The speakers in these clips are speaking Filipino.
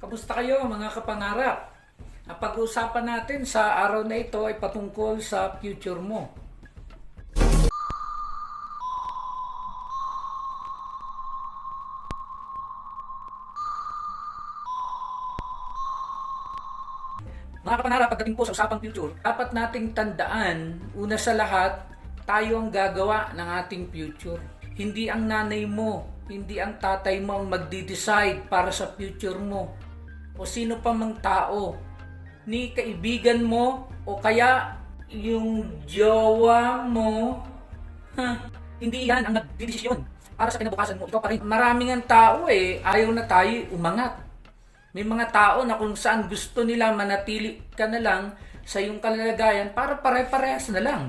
Kamusta kayo mga kapangarap? Ang pag-uusapan natin sa araw na ito ay patungkol sa future mo. Mga kapangarap, pagdating po sa usapang future, dapat nating tandaan, una sa lahat, tayo ang gagawa ng ating future. Hindi ang nanay mo, hindi ang tatay mo ang magdi-decide para sa future mo. O sino pa mang tao. Ni kaibigan mo o kaya yung jowa mo. Ha, hindi yan ang nagdidesisyon para sa kinabukasan mo. Ikaw pa rin. Maraming ang tao eh, ayaw na tayo umangat. May mga tao na kung saan gusto nila manatili ka na lang sa iyong kalagayan para pare-parehas na lang.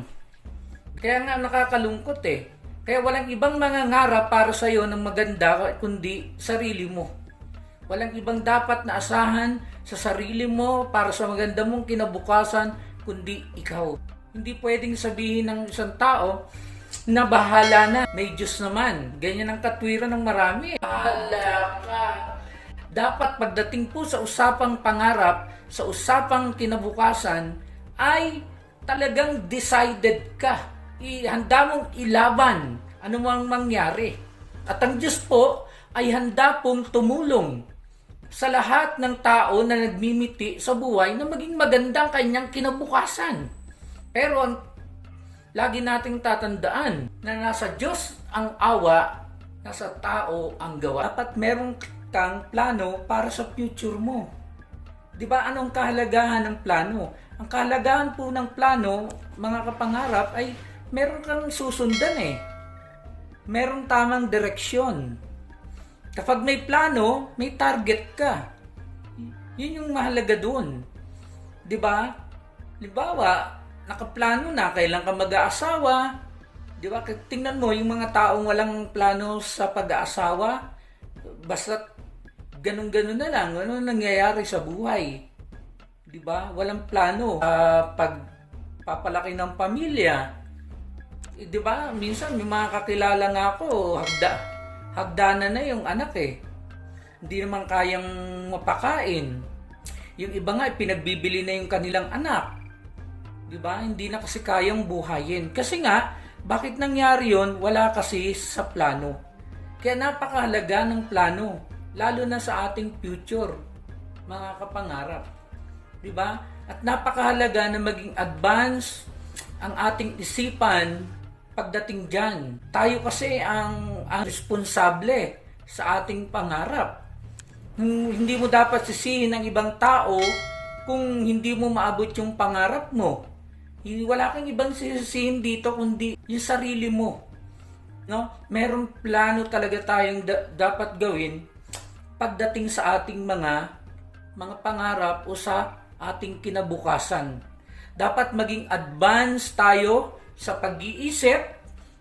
Kaya nga nakakalungkot eh. Kaya walang ibang mga ngarap para sa iyo ng maganda kundi sarili mo. Walang ibang dapat na asahan sa sarili mo para sa maganda mong kinabukasan kundi ikaw. Hindi pwedeng sabihin ng isang tao na bahala na, may Diyos naman. Ganyan ang katwiran ng marami. Bahala ka. Dapat pagdating po sa usapang pangarap, sa usapang kinabukasan, ay talagang decided ka. Ihanda mong ilaban ano mang mangyari. At ang Diyos po ay handa pong tumulong sa lahat ng tao na nagmimiti sa buhay na maging magandang kanyang kinabukasan. Pero lagi nating tatandaan na nasa Diyos ang awa, nasa tao ang gawa. Dapat meron kang plano para sa future mo. 'Di ba anong kahalagahan ng plano? Ang kahalagahan po ng plano, mga kapangarap ay meron kang susundan eh. Meron tamang direksyon. Kapag may plano, may target ka. Yun yung mahalaga doon. 'Di ba? Halimbawa, nakaplano na kailan ka mag-aasawa. 'Di ba? Tingnan mo yung mga taong walang plano sa pag-aasawa, basta ganun-ganun na lang, ano nangyayari sa buhay. 'Di ba? Walang plano. Ah, pag papalaki ng pamilya, eh, 'di ba? Minsan may mga kakilala nga ako, hagda hagdanan na yung anak eh. Hindi naman kayang mapakain. Yung iba nga pinagbibili na yung kanilang anak. 'Di ba? Hindi na kasi kayang buhayin. Kasi nga, bakit nangyari 'yon? Wala kasi sa plano. Kaya napakahalaga ng plano, lalo na sa ating future, mga kapangarap. 'Di ba? At napakahalaga na maging advance ang ating isipan pagdating diyan. Tayo kasi ang ang responsable sa ating pangarap. Hindi mo dapat sisihin ng ibang tao kung hindi mo maabot yung pangarap mo. Wala kang ibang sisihin dito kundi yung sarili mo. No? Merong plano talaga tayong da- dapat gawin pagdating sa ating mga mga pangarap o sa ating kinabukasan. Dapat maging advance tayo sa pag-iisip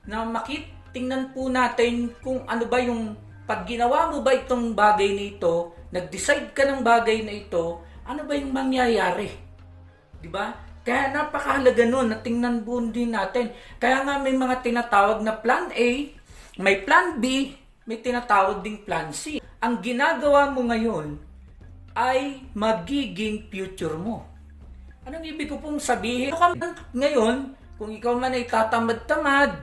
na makit tingnan po natin kung ano ba yung pag ginawa mo ba itong bagay na ito, nag-decide ka ng bagay na ito, ano ba yung mangyayari? 'Di ba? Kaya napakahalaga nun na tingnan po din natin. Kaya nga may mga tinatawag na plan A, may plan B, may tinatawag ding plan C. Ang ginagawa mo ngayon ay magiging future mo. Anong ibig ko pong sabihin? Ngayon, kung ikaw man ay tatamad-tamad,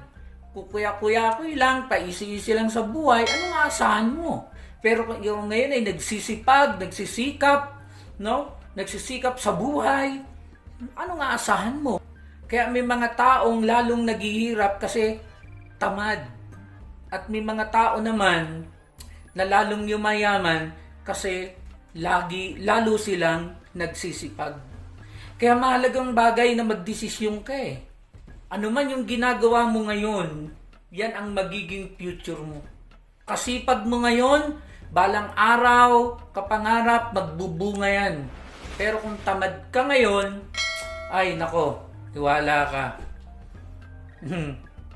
kukuya-kuya-kuy lang, paisi-isi lang sa buhay, anong aasahan mo? Pero kung ikaw ngayon ay nagsisipag, nagsisikap, no? Nagsisikap sa buhay, anong aasahan mo? Kaya may mga taong lalong naghihirap kasi tamad. At may mga tao naman na lalong yumayaman kasi lagi lalo silang nagsisipag. Kaya mahalagang bagay na magdesisyon ka eh. Ano man yung ginagawa mo ngayon, yan ang magiging future mo. Kasipag mo ngayon, balang araw, kapangarap, magbubunga yan. Pero kung tamad ka ngayon, ay nako, tiwala ka.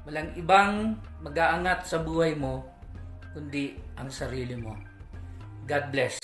Walang ibang mag-aangat sa buhay mo, kundi ang sarili mo. God bless.